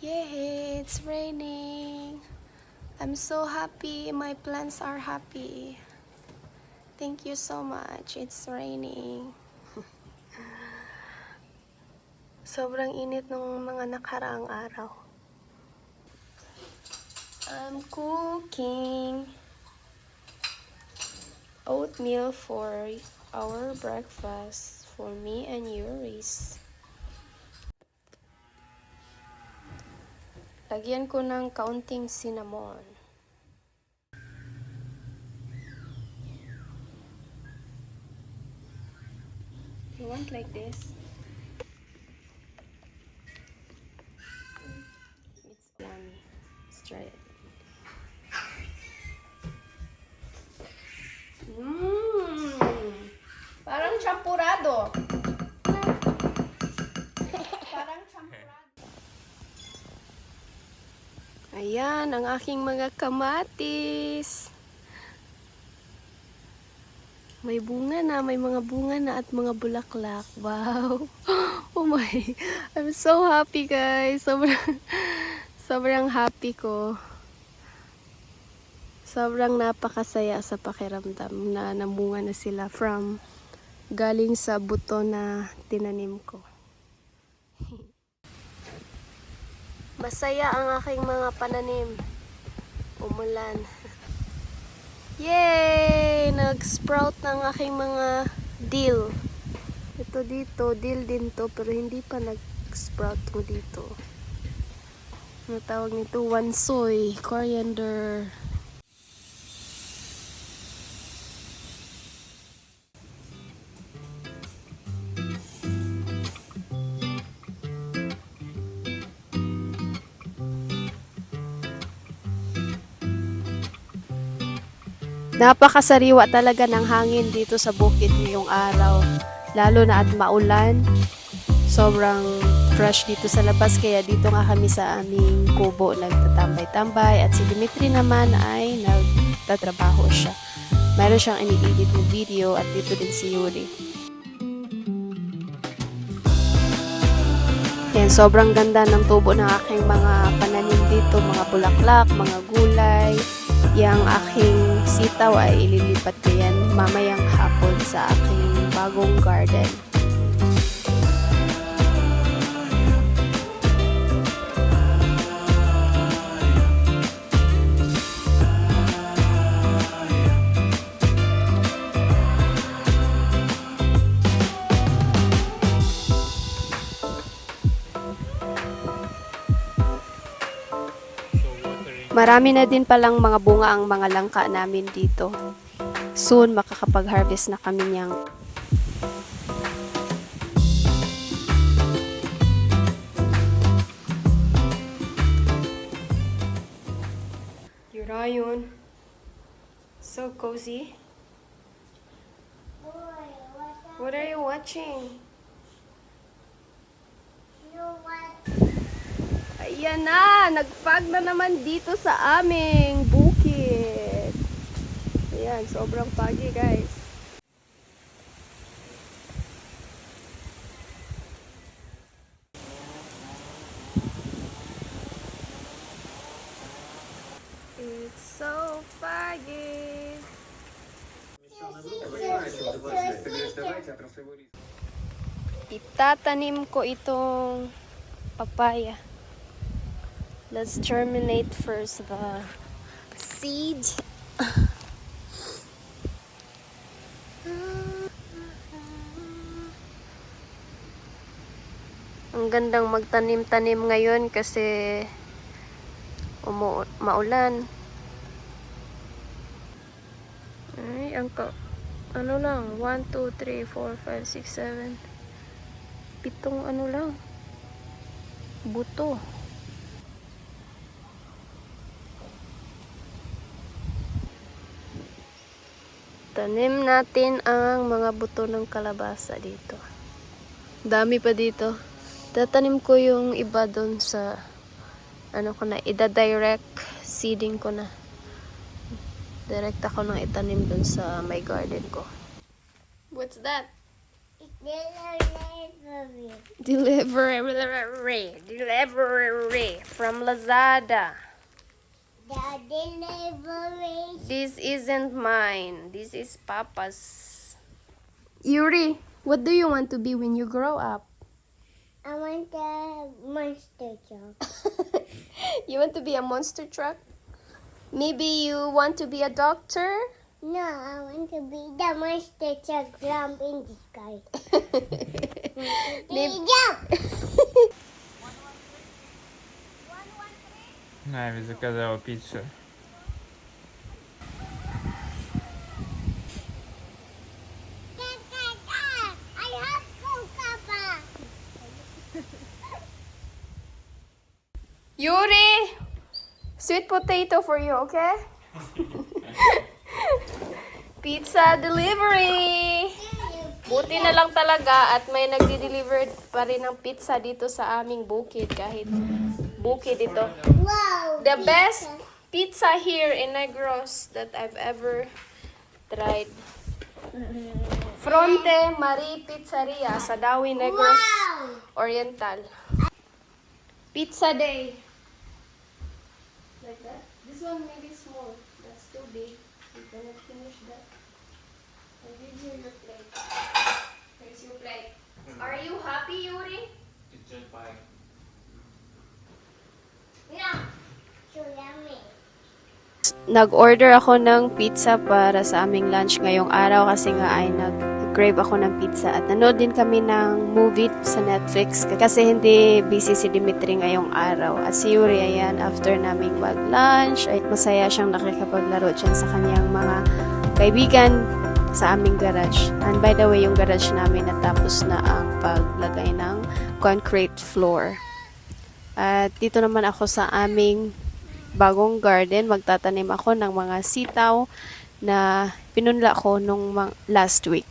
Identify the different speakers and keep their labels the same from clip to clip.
Speaker 1: Yay, it's raining. I'm so happy. My plants are happy. Thank you so much. It's raining. Sobrang init ng mga nakaraang araw. I'm cooking oatmeal for our breakfast for me and Yuri's. Lagyan ko ng kaunting cinnamon. You want like this? It's yummy. Let's try it. Mmm! Parang champurado. Parang champurado. Ayan, ang aking mga kamatis. May bunga na, may mga bunga na at mga bulaklak. Wow! Oh my! I'm so happy guys! Sobrang, sobrang happy ko. Sobrang napakasaya sa pakiramdam na namunga na sila from galing sa buto na tinanim ko. Masaya ang aking mga pananim. Umulan. Yay! Nag-sprout ng aking mga dill. Ito dito, dill din to, pero hindi pa nag-sprout mo dito. Ano tawag nito? Wansoy, coriander. Napakasariwa talaga ng hangin dito sa bukid ngayong araw. Lalo na at maulan. Sobrang fresh dito sa labas kaya dito nga kami sa aming kubo nagtatambay-tambay at si Dimitri naman ay nagtatrabaho siya. Meron siyang inedit na video at dito din si Yuri. Yan, sobrang ganda ng tubo ng aking mga pananim dito, mga bulaklak, mga gulay. Yang aking sitaw ay ililipat ko yan mamayang hapon sa aking bagong garden. Marami na din palang mga bunga ang mga langka namin dito. Soon makakapag-harvest na kami niyang Yurayon. So cozy. What are you watching? Ayan na, nagpag na naman dito sa aming bukid. Ayan, sobrang pagi guys. It's so foggy. Itatanim ko itong papaya. Let's germinate first the seed. Ang gandang magtanim-tanim ngayon kasi umu maulan. Ay, ang ka ano lang, 1, 2, 3, 4, 5, 6, 7 pitong ano lang buto. Tanim natin ang mga buto ng kalabasa dito. Dami pa dito. Tatanim ko yung iba doon sa ano ko na, ida-direct seeding ko na. Direct ako nang itanim doon sa my garden ko. What's that?
Speaker 2: It's Delivery.
Speaker 1: Delivery, delivery from Lazada.
Speaker 2: The delivery.
Speaker 1: This isn't mine. This is Papa's. Yuri, what do you want to be when you grow up?
Speaker 2: I want the monster truck.
Speaker 1: you want to be a monster truck? Maybe you want to be a doctor?
Speaker 2: No, I want to be the monster truck jump in the sky.
Speaker 1: Maybe-
Speaker 2: Big jump!
Speaker 3: Нави заказала пиццу.
Speaker 2: Kaka, I have Coca
Speaker 1: Yuri! Sweet potato for you, okay? Pizza delivery! Buti na lang talaga at may nagdi-deliver pa rin ng pizza dito sa aming bukid kahit bukid ito.
Speaker 2: Wow!
Speaker 1: The best pizza here in Negros that I've ever tried. Fronte Marie Pizzeria sa Dawi, Negros
Speaker 2: Wow!
Speaker 1: Oriental. Pizza day. Like that. This one maybe small. That's too big. You cannot finish that. I'll give you your plate. Here's your plate. Are you happy, Yuri?
Speaker 2: No! So yummy.
Speaker 1: Nag-order ako ng pizza para sa aming lunch ngayong araw kasi nga ay nag-crave ako ng pizza at nanood din kami ng movie sa Netflix kasi hindi busy si Dimitri ngayong araw at si Yuri ayan after naming mag-lunch ay masaya siyang nakikapaglaro dyan sa kanyang mga kaibigan sa aming garage. And by the way, yung garage namin natapos na ang paglagay ng concrete floor. At dito naman ako sa aming bagong garden. Magtatanim ako ng mga sitaw na pinunla ko nung last week.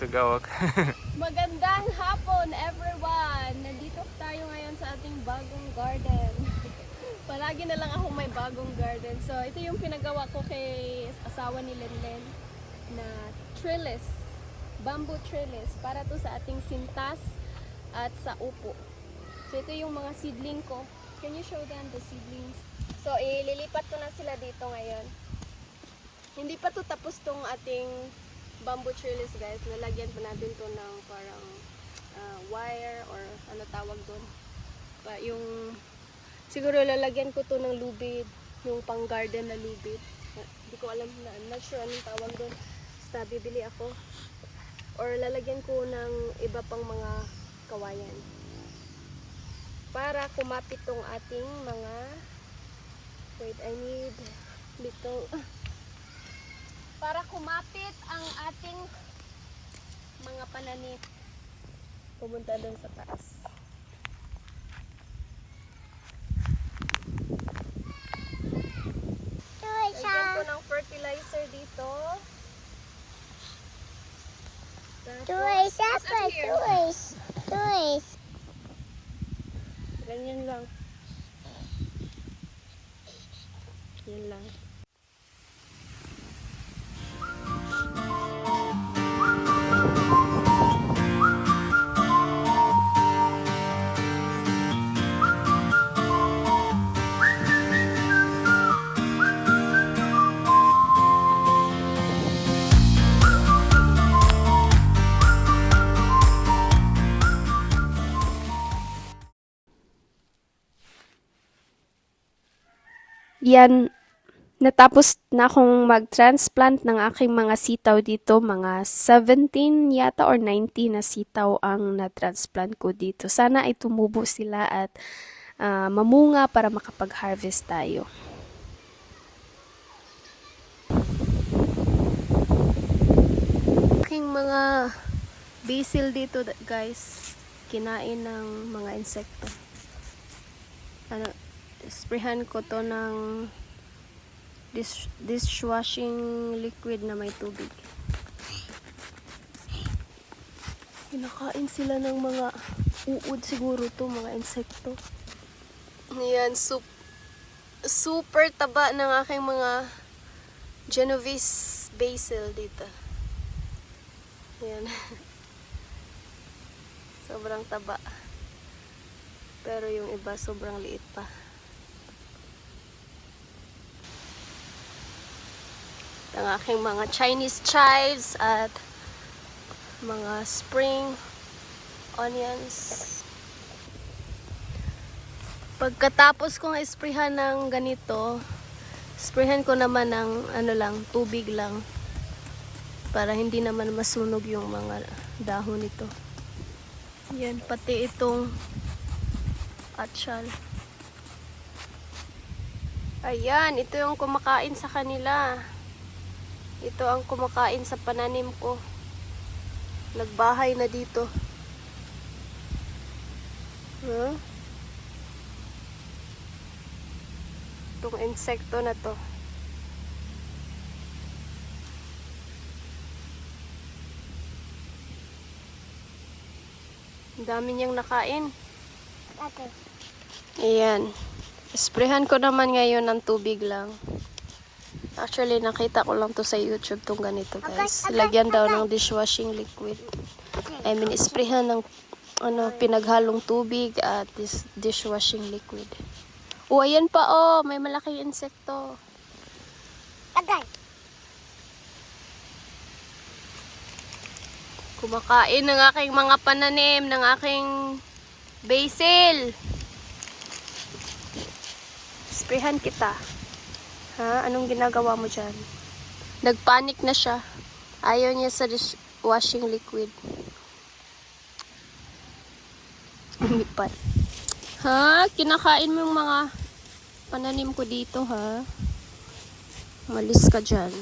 Speaker 3: Tagawag.
Speaker 1: Magandang hapon, everyone! Nandito tayo ngayon sa ating bagong garden. Palagi na lang ako may bagong garden. So, ito yung pinagawa ko kay asawa ni Lenlen na trellis. Bamboo trellis. Para to sa ating sintas at sa upo. So, ito yung mga seedling ko. Can you show them the seedlings? So, ililipat ko na sila dito ngayon. Hindi pa to tapos tong ating bamboo trellis guys. Nalagyan pa natin to ng parang ah, wire or ano tawag doon. Pa, yung siguro lalagyan ko to ng lubid, yung pang garden na lubid. Ah, Hindi ko alam na, I'm not sure anong tawag doon. Basta bibili ako. Or lalagyan ko ng iba pang mga kawayan. Para kumapit tong ating mga Wait, I need little para kumapit ang ating mga pananim. Pumunta doon sa taas. Lagyan ko ng fertilizer dito. Tapos,
Speaker 2: toys,
Speaker 1: what's
Speaker 2: apa,
Speaker 1: Ganyan lang. Yan lang. Yan, natapos na akong mag-transplant ng aking mga sitaw dito. Mga 17 yata or 19 na sitaw ang na-transplant ko dito. Sana ay tumubo sila at ah, mamunga para makapag-harvest tayo. Aking mga basil dito guys, kinain ng mga insekto. Ano, sprayhan ko to ng dish, dishwashing liquid na may tubig. Kinakain sila ng mga uod siguro to, mga insekto. Ayan, sup super taba ng aking mga Genovese basil dito. Yan. sobrang taba. Pero yung iba sobrang liit pa. Ang aking mga Chinese chives at mga spring onions. Pagkatapos kong isprehan ng ganito, sprayhan ko naman ng ano lang, tubig lang para hindi naman masunog yung mga dahon nito. Yan, pati itong atsyal. Ayan, ito yung kumakain sa kanila. Ito ang kumakain sa pananim ko. Nagbahay na dito. Huh? Itong insekto na to. Ang dami niyang nakain.
Speaker 2: Okay.
Speaker 1: Ayan. Sprayhan ko naman ngayon ng tubig lang. Actually, nakita ko lang to sa YouTube tong ganito, guys. Lagyan daw ng dishwashing liquid. I mean, sprayhan ng ano, pinaghalong tubig at this dishwashing liquid. Oh, ayan pa, oh. May malaking insekto.
Speaker 2: Agay.
Speaker 1: Kumakain ng aking mga pananim, ng aking basil. Sprayhan kita. Ha? Anong ginagawa mo dyan? Nagpanik na siya. Ayaw niya sa washing liquid. Lumipad. Ha? Kinakain mo yung mga pananim ko dito, ha? Malis ka dyan.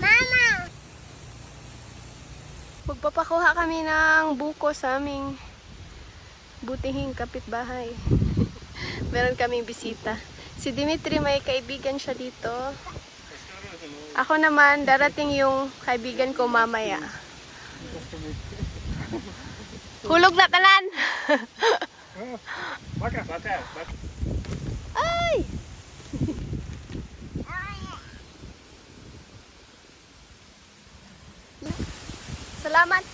Speaker 2: Mama!
Speaker 1: Magpapakuha kami ng buko sa aming butihing kapitbahay. Meron kaming bisita. Si Dimitri may kaibigan siya dito. Ako naman, darating yung kaibigan ko mamaya. Hulog na talan!
Speaker 3: Baka, baka, baka.
Speaker 1: Ay! Salamat!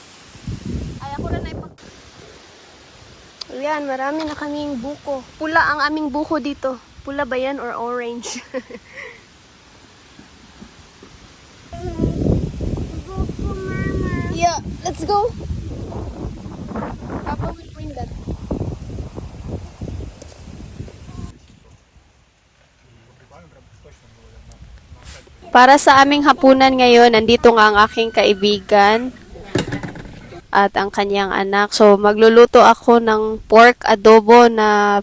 Speaker 1: Ay, ako na naipag... Ayan, marami na kaming buko. Pula ang aming buko dito. Pula ba yan or orange?
Speaker 2: Buko, Mama.
Speaker 1: yeah, let's go! Papa will bring that. Para sa aming hapunan ngayon, nandito nga ang aking kaibigan at ang kanyang anak. So, magluluto ako ng pork adobo na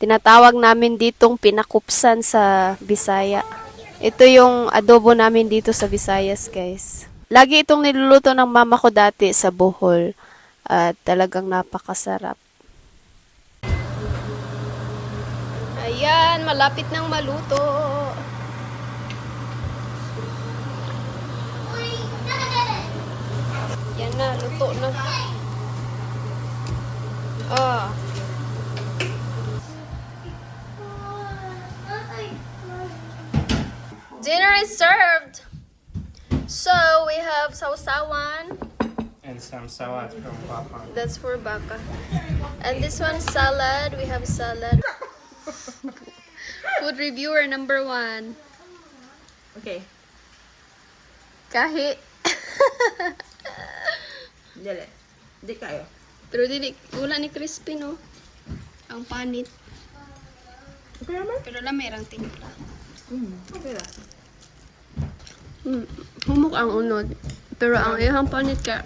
Speaker 1: tinatawag namin ditong pinakupsan sa Bisaya. Ito yung adobo namin dito sa Visayas, guys. Lagi itong niluluto ng mama ko dati sa Bohol. At talagang napakasarap. Ayan, malapit nang maluto. Na, luto na. Ah. Dinner is served. So, we have sausawan.
Speaker 3: And some salad from Papa.
Speaker 1: That's for baka. And this one, salad. We have salad. Food reviewer number one.
Speaker 4: Okay.
Speaker 1: Kahi.
Speaker 4: Dali. Di kayo.
Speaker 1: Pero dili, wala ni crispy, no? Ang panit.
Speaker 4: Okay naman?
Speaker 1: Pero lamerang timpla.
Speaker 4: Mm. Okay lang.
Speaker 1: Hmm. Humok ang unod. Pero ang ihang panit ka,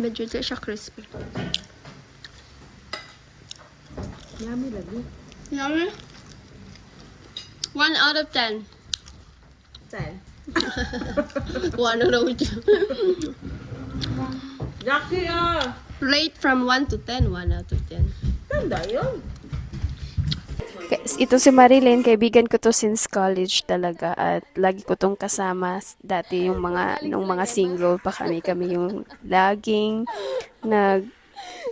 Speaker 1: medyo di siya crispy.
Speaker 4: Yummy lagi.
Speaker 1: Yummy. One out of ten.
Speaker 4: Saan?
Speaker 1: One out of ten.
Speaker 4: Jackie ah!
Speaker 1: Rate from 1 to 10. 1 out of 10.
Speaker 4: Tanda yun.
Speaker 1: Ito si Marilyn, kaibigan ko to since college talaga at lagi ko tong kasama dati yung mga nung mga single pa kami kami yung laging nag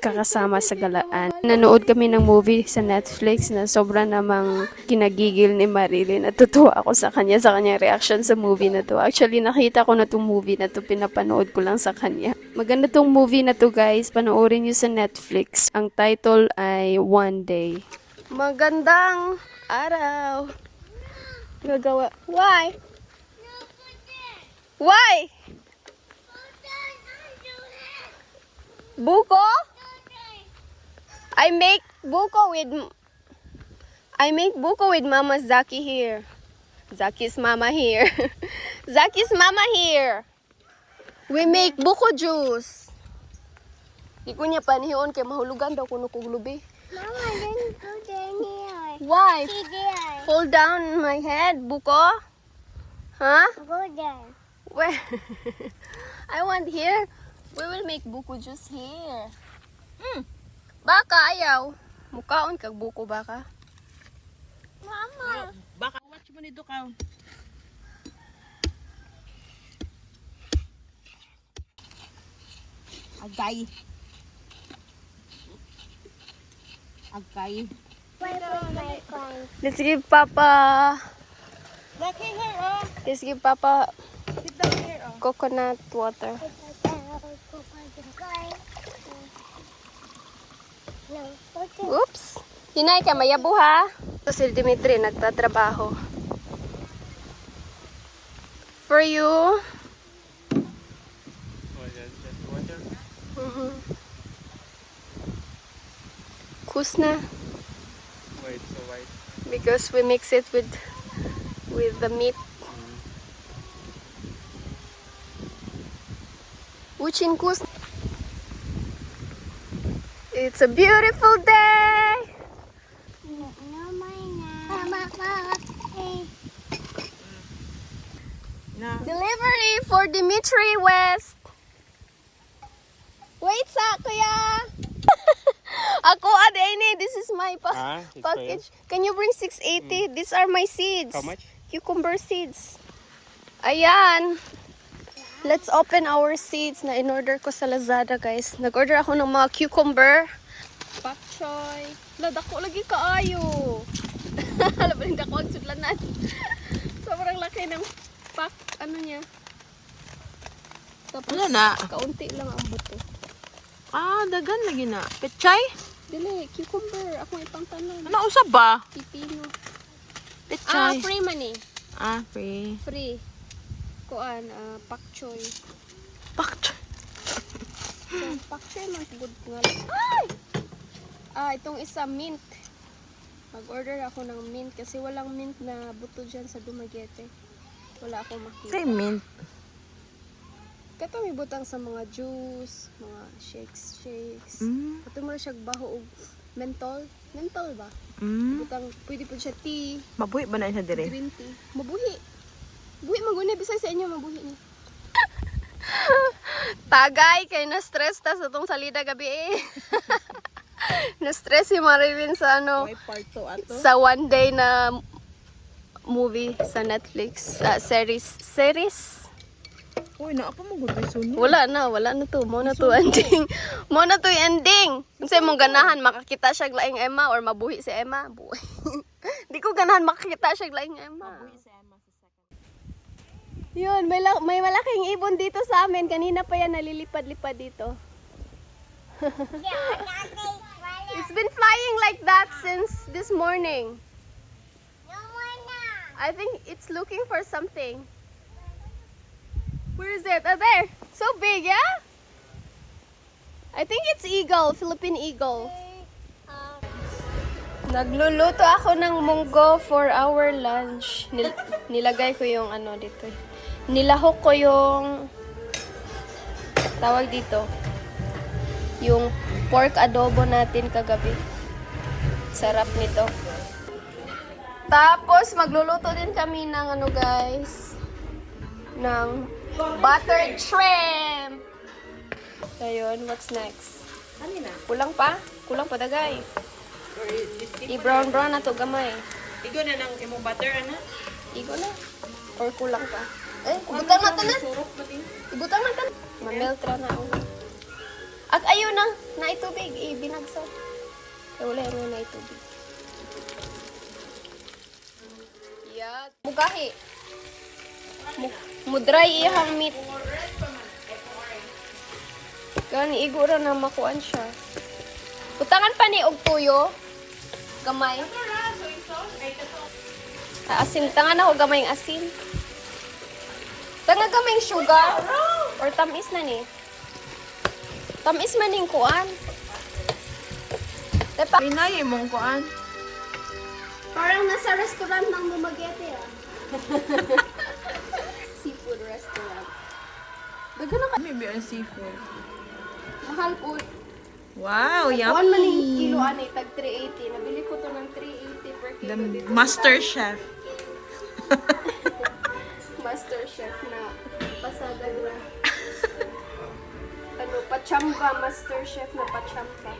Speaker 1: kakasama sa galaan. Nanood kami ng movie sa Netflix na sobra namang kinagigil ni Marilyn. Natutuwa ako sa kanya, sa kanyang reaction sa movie na to. Actually, nakita ko na tong movie na to, pinapanood ko lang sa kanya. Maganda tong movie na to guys, panoorin nyo sa Netflix. Ang title ay One Day. Magandang araw! Gagawa. Why? Why? Buko? I make buko with I make buko with Mama Zaki here. Zaki's mama here. Zaki's mama here. We make buko juice. Di ko niya panihon kay mahulugan daw kuno kog lubi.
Speaker 2: Mama, don't go down here.
Speaker 1: Why?
Speaker 2: There.
Speaker 1: Hold down my head, buko. Huh?
Speaker 2: Go there.
Speaker 1: Where? I want here. We will make buko juice here. Hmm. Baka ayaw. Mukaon kag buko baka.
Speaker 2: Mama.
Speaker 4: Baka watch mo nito ka. Agay. Agay.
Speaker 1: Let's give Papa.
Speaker 4: Oh.
Speaker 1: Let's give Papa
Speaker 4: down here, oh.
Speaker 1: coconut water.
Speaker 2: No, okay.
Speaker 1: Oops. Hinay ka mayabu ha. So si Dimitri nagtatrabaho. For you.
Speaker 3: Water?
Speaker 1: Mhm. Kusna.
Speaker 3: Why it's so white?
Speaker 1: because we mix it with with the meat. Uchin kus. It's a beautiful day.
Speaker 2: No.
Speaker 1: Delivery for Dimitri West. Wait sa kuya. Ako ade ini. This is my pa-
Speaker 3: Ah,
Speaker 1: package. Can you bring 680? These are my seeds.
Speaker 3: How much?
Speaker 1: Cucumber seeds. Ayan. Let's open our seeds na in-order ko sa Lazada, guys. Nag-order ako ng mga cucumber. Pak choy. Ladako lagi kaayo. Alam mo rin ako ang sudlanan. Sobrang laki ng pak, ano niya. Tapos,
Speaker 4: Wala na.
Speaker 1: kaunti lang ang buto.
Speaker 4: Ah, dagan lagi na. Pechay?
Speaker 1: Dili, cucumber. Ako ipang tanan.
Speaker 4: Ano usab ba?
Speaker 1: Pipino. Ah,
Speaker 4: Pechay.
Speaker 1: free money.
Speaker 4: Ah, free.
Speaker 1: Free. Kuan, ah, pak choy.
Speaker 4: Pak.
Speaker 1: So, pak choy man good nga. Ay! Ah, itong isa mint. Mag-order ako ng mint kasi walang mint na buto dyan sa Dumaguete. Wala akong makita.
Speaker 4: Say mint.
Speaker 1: Kato may butang sa mga juice, mga shakes, shakes.
Speaker 4: Mm.
Speaker 1: Kato mo siya baho og mentol. Mentol ba?
Speaker 4: Mm.
Speaker 1: Butang, pwede po siya tea,
Speaker 4: Mabuhi ba na siya dire?
Speaker 1: green tea. Mabuhi. Buhi maguna bisay sa inyo mabuhi ni. Tagay kay na stress ta sa tong salida gabi eh. na stress si Marilyn sa ano
Speaker 4: May part 2 ato.
Speaker 1: sa one day na movie sa Netflix ah, series series.
Speaker 4: Uy, na pa mo gud sunod.
Speaker 1: wala na wala na to. Mo na to ending. Mo na to ending. Unsay mong ganahan makakita siya laing Emma or mabuhi si Emma. Buhi. Di ko ganahan makakita siya laing Emma Yun, may, may malaking ibon dito sa amin. Kanina pa yan nalilipad-lipad dito. It's been flying like that since this morning. I think it's looking for something. Where is it? Oh, there. So big, yeah? I think it's eagle, Philippine eagle. Nagluluto ako ng munggo for our lunch. Nil- nilagay ko yung ano dito. Nilahok ko yung tawag dito. Yung pork adobo natin kagabi. Sarap nito. Tapos magluluto din kami ng ano guys ng buttered shrimp. Ayun, what's next? Kulang pa? Kulang pa dagay. I-brown brown na to gamay.
Speaker 4: Igo na ng imong butter ana?
Speaker 1: Igo na. Or kulang pa. Eh, ibutang na tanan. Ibutang na tanan. Mamelt ra na ako. Ag ayaw na, na itubig, ibinagsak. Eh, wala yung na itubig. Yan. Mugahi. Mu mudray ihang meat. Gani, iguro na makuan siya. Utangan pa ni og tuyo. Gamay. Ah, asin. Tangan ako gamay ang asin. Tanga gamay ang sugar. Or tamis na ni. Tamis man yung kuan. Tepa,
Speaker 4: Pinay mong kuan.
Speaker 1: parang nasa restaurant ng Bumagete ah. Seafood restaurant.
Speaker 4: Dagan na kami ang seafood.
Speaker 1: Mahal po.
Speaker 4: Wow,
Speaker 1: Kuan man yung
Speaker 4: yummy.
Speaker 1: kiloan eh, tag 380. Nabili ko to ng 380 per kilo
Speaker 4: The
Speaker 1: dito
Speaker 4: master chef.
Speaker 1: master chef na pasagad na. ano, pachamba, master chef na pachamba.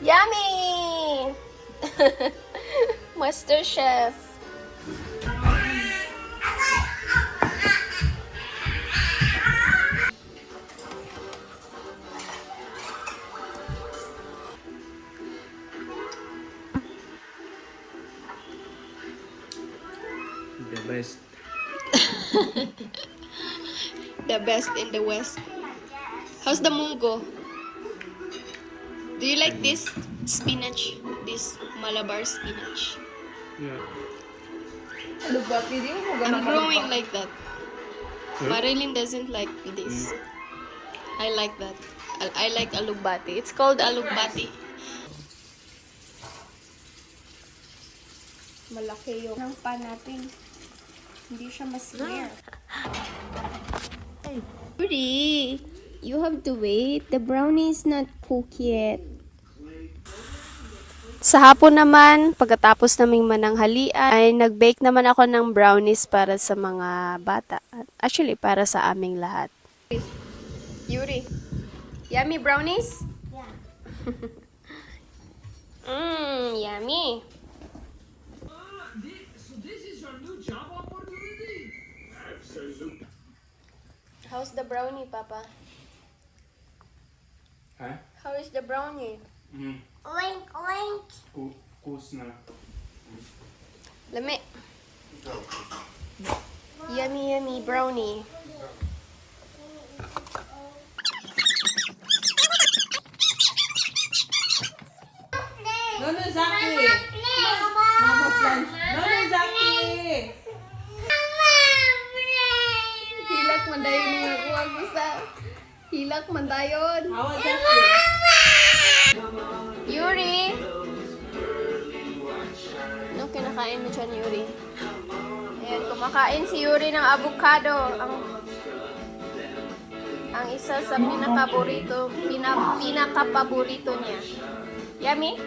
Speaker 1: Yummy! master chef.
Speaker 3: Best
Speaker 1: in the West. How's the mungo? Do you like this spinach? This Malabar spinach?
Speaker 3: Yeah.
Speaker 4: Ano
Speaker 1: I'm growing like that. Marilyn doesn't like this. I like that. I, I like alugbati. It's called alugbati. Malaki yung pan natin. Hindi siya mas-square. Pretty. You have to wait. The brownie is not cooked yet. Sa hapon naman, pagkatapos naming mananghalian, ay nag-bake naman ako ng brownies para sa mga bata. Actually, para sa aming lahat. Yuri, yummy brownies?
Speaker 2: Yeah.
Speaker 1: Mmm, yummy. How's the brownie, Papa?
Speaker 3: Huh?
Speaker 1: How is the brownie?
Speaker 3: Mm.
Speaker 2: Oink, oink.
Speaker 3: Ku kus na.
Speaker 1: Lami. Yummy, yummy brownie.
Speaker 4: Nono Zaki. Mama plan. Nono Zaki.
Speaker 1: Hilak mandayon ni nga kuwag mo sa hilak mandayon.
Speaker 4: Hawa Zaki.
Speaker 1: Yuri! Ano kinakain mo dyan, Yuri? Ayan, kumakain si Yuri ng avocado. Ang ang isa sa pinakaborito, pina, pinakapaborito niya. Yummy?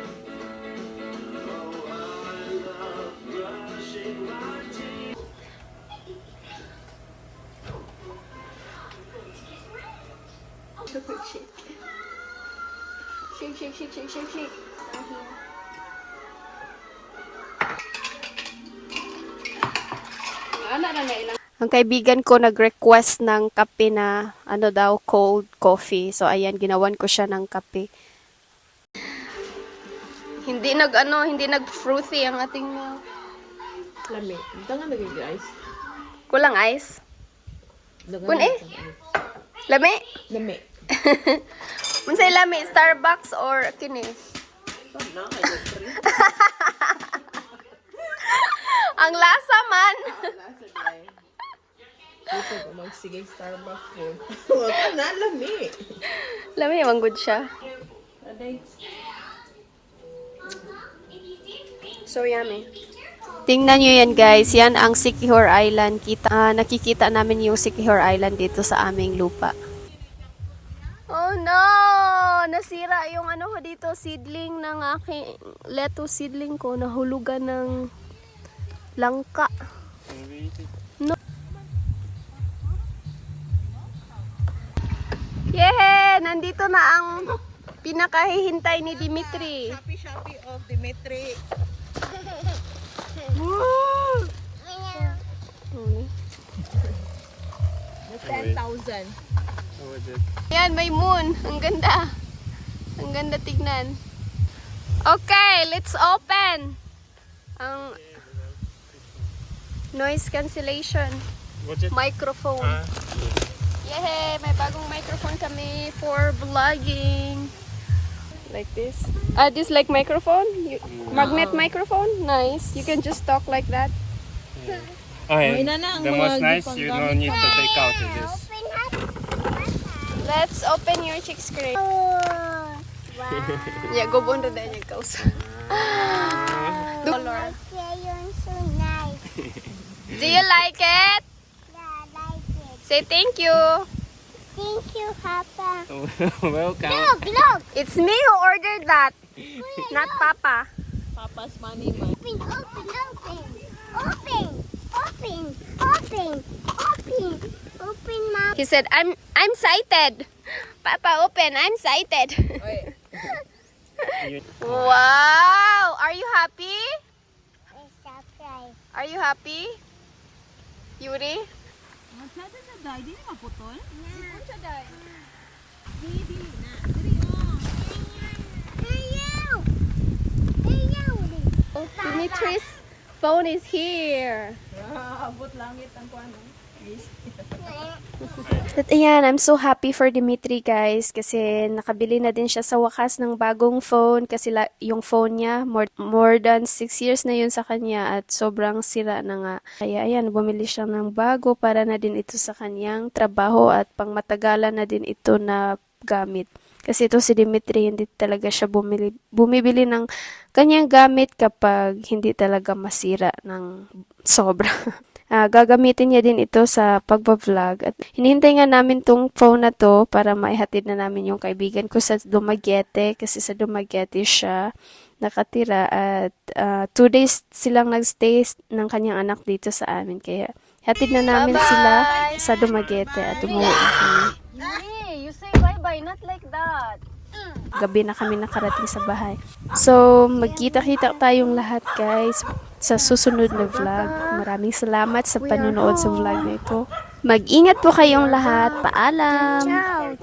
Speaker 1: Shake, shake, shake, shake, shake, shake. Ang kaibigan ko nag-request ng kape na ano daw cold coffee. So ayan ginawan ko siya ng kape. Hindi nag ano, hindi nag fruity ang ating milk.
Speaker 4: Lami. Tangan lagi guys.
Speaker 1: Kulang ice. Kun eh? Lami?
Speaker 4: Lami.
Speaker 1: Unsay lami Starbucks or kini? ang lasa man.
Speaker 4: Dito ko magsigay Starbucks ko. Huwag ka na, lami.
Speaker 1: Lami man good siya. So yummy. Tingnan nyo yan guys, yan ang Sikihor Island. Kita, ah, nakikita namin yung Sikihor Island dito sa aming lupa. No! Nasira yung ano ko dito, seedling ng aking lettuce seedling ko. Nahulugan ng langka.
Speaker 3: Is.
Speaker 1: Yehey! Nandito na ang pinakahihintay ni Dimitri.
Speaker 4: Happy Shopee of Dimitri.
Speaker 1: Oh, ni.
Speaker 4: Saan?
Speaker 3: Over there.
Speaker 1: Yan, may moon. Ang ganda. Ang ganda tignan. Okay, let's open. Ang noise cancellation. Microphone.
Speaker 3: Ah,
Speaker 1: Yay! May bagong microphone kami for vlogging. Like this. Ah, this like microphone? You, magnet microphone? Nice. You can just talk like that.
Speaker 3: okay.
Speaker 4: Ay, nana, ang
Speaker 3: the most nice, you don't need to take out of this.
Speaker 1: Let's open your chick screen.
Speaker 2: Wow.
Speaker 1: Yeah, go bunda na yung kausa. Color.
Speaker 2: Okay, you're so nice.
Speaker 1: Do you like it?
Speaker 2: Yeah, I like it.
Speaker 1: Say thank you.
Speaker 2: Thank you, Papa.
Speaker 3: Welcome.
Speaker 2: Look, look.
Speaker 1: It's me who ordered that, not Papa.
Speaker 4: Papa's money man.
Speaker 2: Open, open, open. Open, open, open, open. Open, Mom.
Speaker 1: He said, "I'm I'm sighted." Papa, open. I'm sighted. Wow! Are you happy?
Speaker 2: A surprise.
Speaker 1: Are you happy? Yuri?
Speaker 4: masyado na dahil. Di naman putol.
Speaker 2: Hey, you. Hey, you.
Speaker 1: Dimitri's phone is here.
Speaker 4: Ah, abot langit ang kuwan.
Speaker 1: At ayan, I'm so happy for Dimitri guys kasi nakabili na din siya sa wakas ng bagong phone kasi la, yung phone niya more, more than 6 years na yun sa kanya at sobrang sira na nga. Kaya ayan, bumili siya ng bago para na din ito sa kanyang trabaho at pangmatagalan na din ito na gamit. Kasi ito si Dimitri, hindi talaga siya bumili, bumibili ng kanyang gamit kapag hindi talaga masira ng sobra. Ah, gagamitin niya din ito sa pagbablog. At hinihintay nga namin tong phone na to para maihatid na namin yung kaibigan ko sa Dumaguete kasi sa Dumaguete siya nakatira at ah, two days silang nagstay ng kanyang anak dito sa amin. Kaya hatid na namin sila sa Dumaguete at umuwi kami. you say bye-bye, not like that. Gabi na kami nakarating sa bahay. So, magkita-kita tayong lahat guys sa susunod na vlog. Maraming salamat sa panonood sa vlog na ito. Mag-ingat po kayong lahat. Paalam!
Speaker 2: Ciao.